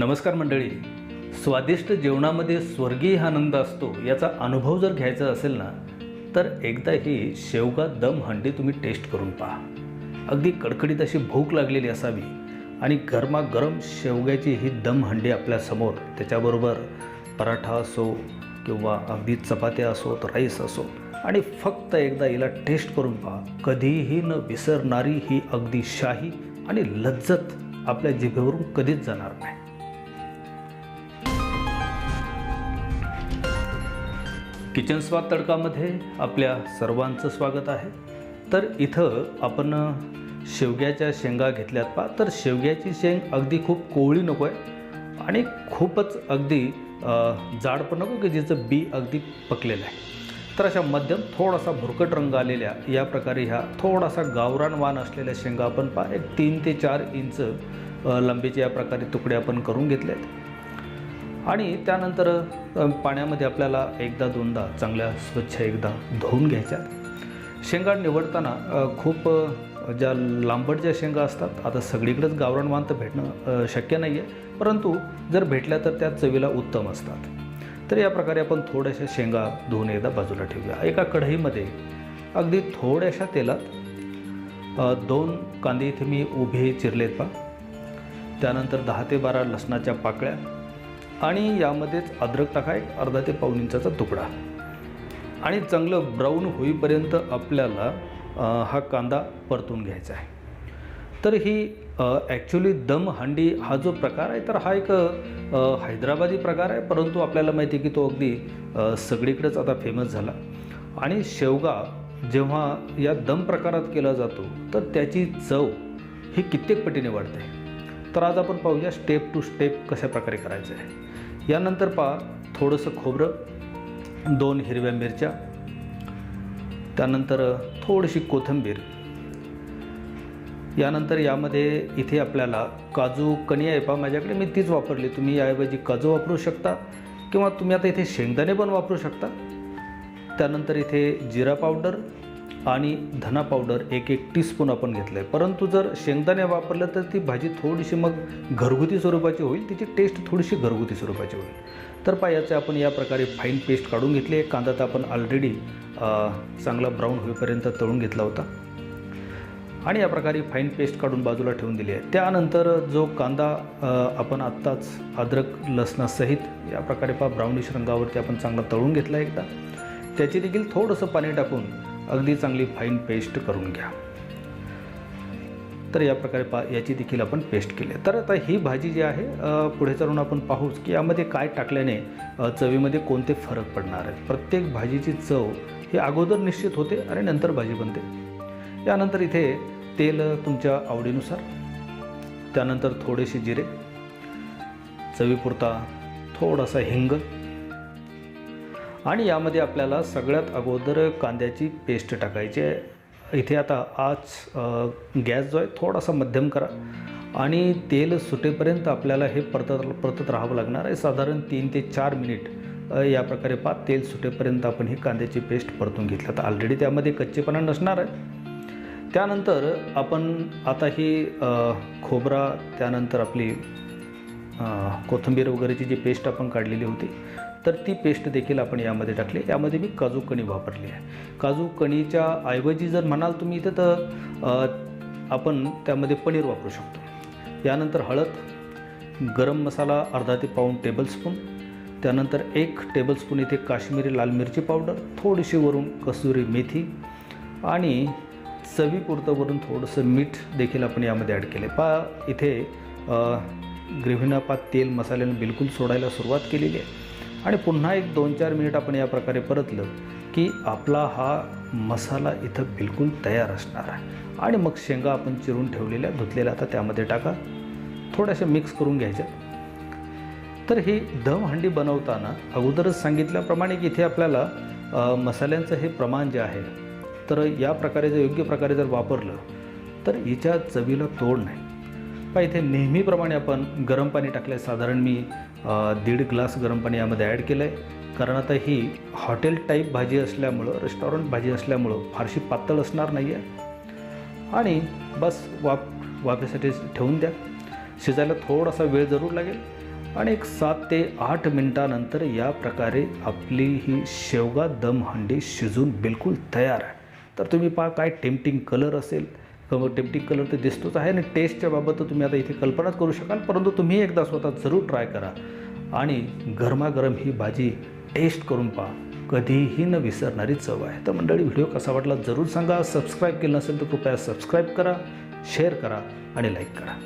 नमस्कार मंडळी. स्वादिष्ट जेवणामध्ये स्वर्गीय आनंद असतो याचा अनुभव जर घ्यायचा असेल ना तर एकदा ही शेवगा दम हंडी तुम्ही टेस्ट करून पहा. अगदी कडकडीत अशी भूक लागलेली असावी आणि गरमागरम शेवग्याची ही दम हंडी आपल्यासमोर त्याच्याबरोबर पराठा असो किंवा अगदी चपात्या असोत राईस असो. आणि फक्त एकदा हिला टेस्ट करून पहा. कधीही न विसरणारी ही अगदी शाही आणि लज्जत आपल्या जिभेवरून कधीच जाणार नाही. किचन स्वाद तडकामध्ये आपल्या सर्वांचं स्वागत आहे. तर इथं आपण शेवग्याच्या शेंगा घेतल्यात पा तर शेवग्याची शेंग अगदी खूप कोवळी नको आहे आणि खूपच अगदी जाड पण नको की जिचं बी अगदी पकलेलं आहे. तर अशा मध्यम थोडासा भुरकट रंग आलेल्या या प्रकारे ह्या थोडासा गावरान वाण असलेल्या शेंगा आपण पा एक तीन ते चार इंच लंबीचे लांबीचे या प्रकारे तुकडे आपण करून घेतलेत. आणि त्यानंतर पाण्यामध्ये आपल्याला एकदा दोनदा चांगल्या स्वच्छ एकदा धुवून घ्यायच्या शेंगा निवडताना खूप ज्या लांबट ज्या शेंगा असतात आता सगळीकडेच गावरान वाण तर भेटणं शक्य नाही आहे परंतु जर भेटल्या तर त्या चवीला उत्तम असतात. तर या प्रकारे आपण थोड्याशा शेंगा धुवून एकदा बाजूला ठेवूया. एका कढईमध्ये अगदी थोड्याशा तेलात दोन कांदे इथे मी उभे चिरलेत पा त्यानंतर दहा ते बारा लसणाच्या पाकळ्या आणि यामध्येच अद्रक टाका एक अर्धा ते पाऊण इंचाचा तुकडा. आणि चांगलं ब्राऊन होईपर्यंत आपल्याला हा कांदा परतून घ्यायचा आहे. तर ही ॲक्च्युली दम हंडी हा जो प्रकार आहे तर हा एक हैदराबादी प्रकार आहे परंतु आपल्याला माहिती आहे की तो अगदी सगळीकडेच आता फेमस झाला. आणि शेवगा जेव्हा या दम प्रकारात केला जातो तर त्याची चव ही कित्येक पटीने वाढते. तर आज आपण पाहूया स्टेप टू स्टेप कशा प्रकारे करायचं आहे. यानंतर पहा थोडंसं खोबरं दोन हिरव्या मिरच्या त्यानंतर थोडीशी कोथिंबीर. यानंतर यामध्ये इथे आपल्याला काजू कणी आहे पहा माझ्याकडे मी तीच वापरली. तुम्ही याऐवजी काजू वापरू शकता किंवा तुम्ही आता इथे शेंगदाणे पण वापरू शकता. त्यानंतर इथे जिरा पावडर आणि धना पावडर एक एक टीस्पून आपण घेतलं आहे परंतु जर शेंगदाणे वापरलं तर ती भाजी थोडीशी मग घरगुती स्वरूपाची होईल. तिची टेस्ट थोडीशी घरगुती स्वरूपाची होईल. तर पहा याचे आपण या प्रकारे फाईन पेस्ट काढून घेतली. आहे कांदा तर आपण ऑलरेडी चांगला ब्राऊन होईपर्यंत तळून घेतला होता. आणि या प्रकारे फाईन पेस्ट काढून बाजूला ठेवून दिली आहे. त्यानंतर जो कांदा आपण आत्ताच अद्रक लसणासहित या प्रकारे पहा ब्राऊनिश रंगावरती आपण चांगला तळून घेतला एकदा. त्याची देखील थोडंसं पाणी टाकून अगदी चांगली फाईन पेस्ट करून घ्या. तर या प्रकारे पा याची देखील आपण पेस्ट केली तर आता ही भाजी जी आहे पुढे चालून आपण पाहूच की यामध्ये काय टाकल्याने चवीमध्ये कोणते फरक पडणार आहेत. प्रत्येक भाजीची चव ही अगोदर निश्चित होते आणि नंतर भाजी बनते. यानंतर इथे तेल तुमच्या आवडीनुसार त्यानंतर थोडेसे जिरे चवीपुरता थोडासा हिंग आणि यामध्ये आपल्याला सगळ्यात अगोदर कांद्याची पेस्ट टाकायची आहे. इथे आता आज गॅस जो आहे थोडासा मध्यम करा. आणि तेल सुटेपर्यंत आपल्याला हे परतत परतत राहावं लागणार आहे. साधारण तीन ते चार मिनिट या प्रकारे पाच तेल सुटेपर्यंत आपण ही कांद्याची पेस्ट परतून घेतली. तर ऑलरेडी त्यामध्ये कच्चेपणा नसणार आहे. त्यानंतर आपण आता ही खोबरा त्यानंतर आपली कोथिंबीर वगैरेची जी पेस्ट आपण काढलेली होती तर ती पेस्ट देखील आपण यामध्ये टाकली. यामध्ये मी काजू कणी वापरली आहे. काजू कणीच्या ऐवजी जर म्हणाल तुम्ही इथं तर आपण त्यामध्ये पनीर वापरू शकतो. यानंतर हळद गरम मसाला अर्धा ते पाऊण टेबलस्पून त्यानंतर एक टेबलस्पून इथे काश्मीरी लाल मिरची पावडर थोडीशी वरून कसुरी मेथी आणि चवीपुरतं वरून थोडंसं मीठ देखील आपण यामध्ये ॲड केले पा इथे ग्रेव्हीना तेल मसाल्यानं बिलकुल सोडायला सुरुवात केलेली आहे. आणि पुन्हा एक दोन चार मिनिट आपण या प्रकारे परतलं की आपला हा मसाला इथं बिलकुल तयार असणार आहे. आणि मग शेंगा आपण चिरून ठेवलेल्या धुतलेल्या आता त्यामध्ये टाका. थोड्याशा मिक्स करून घ्यायच्या. तर ही दम हंडी बनवताना अगोदरच सांगितल्याप्रमाणे की इथे आपल्याला मसाल्यांचं हे प्रमाण जे आहे तर या प्रकारे जर योग्य प्रकारे जर वापरलं तर हिच्या चवीला तोड नाही. पहा इथे नेहमीप्रमाणे आपण गरम पाणी टाकलं आहे साधारण मी दीड ग्लास गरम पाणी यामध्ये ॲड केलं आहे कारण आता ही हॉटेल टाईप भाजी असल्यामुळं रेस्टॉरंट भाजी असल्यामुळं फारशी पातळ असणार नाही आहे आणि बस वाफ वाफेसाठी ठेवून द्या. शिजायला थोडासा वेळ जरूर लागेल. आणि एक सात ते आठ मिनटानंतर या प्रकारे आपली ही शेवगा दम हंडी शिजून बिलकुल तयार आहे. तर तुम्ही पहा काय टेम्पटिंग कलर असेल. टेम्पटिंग कलर तर दिसतोच आहे आणि टेस्टच्या बाबत तर तुम्ही आता इथे कल्पनाच करू शकाल परंतु तुम्ही एकदा स्वतः जरूर ट्राय करा. आणि गरमागरम ही भाजी टेस्ट करून पहा. कधीही न विसरणारी चव आहे. तर मंडळी व्हिडिओ कसा वाटला जरूर सांगा. सबस्क्राईब केलं नसेल तर कृपया सबस्क्राईब करा शेअर करा आणि लाईक करा.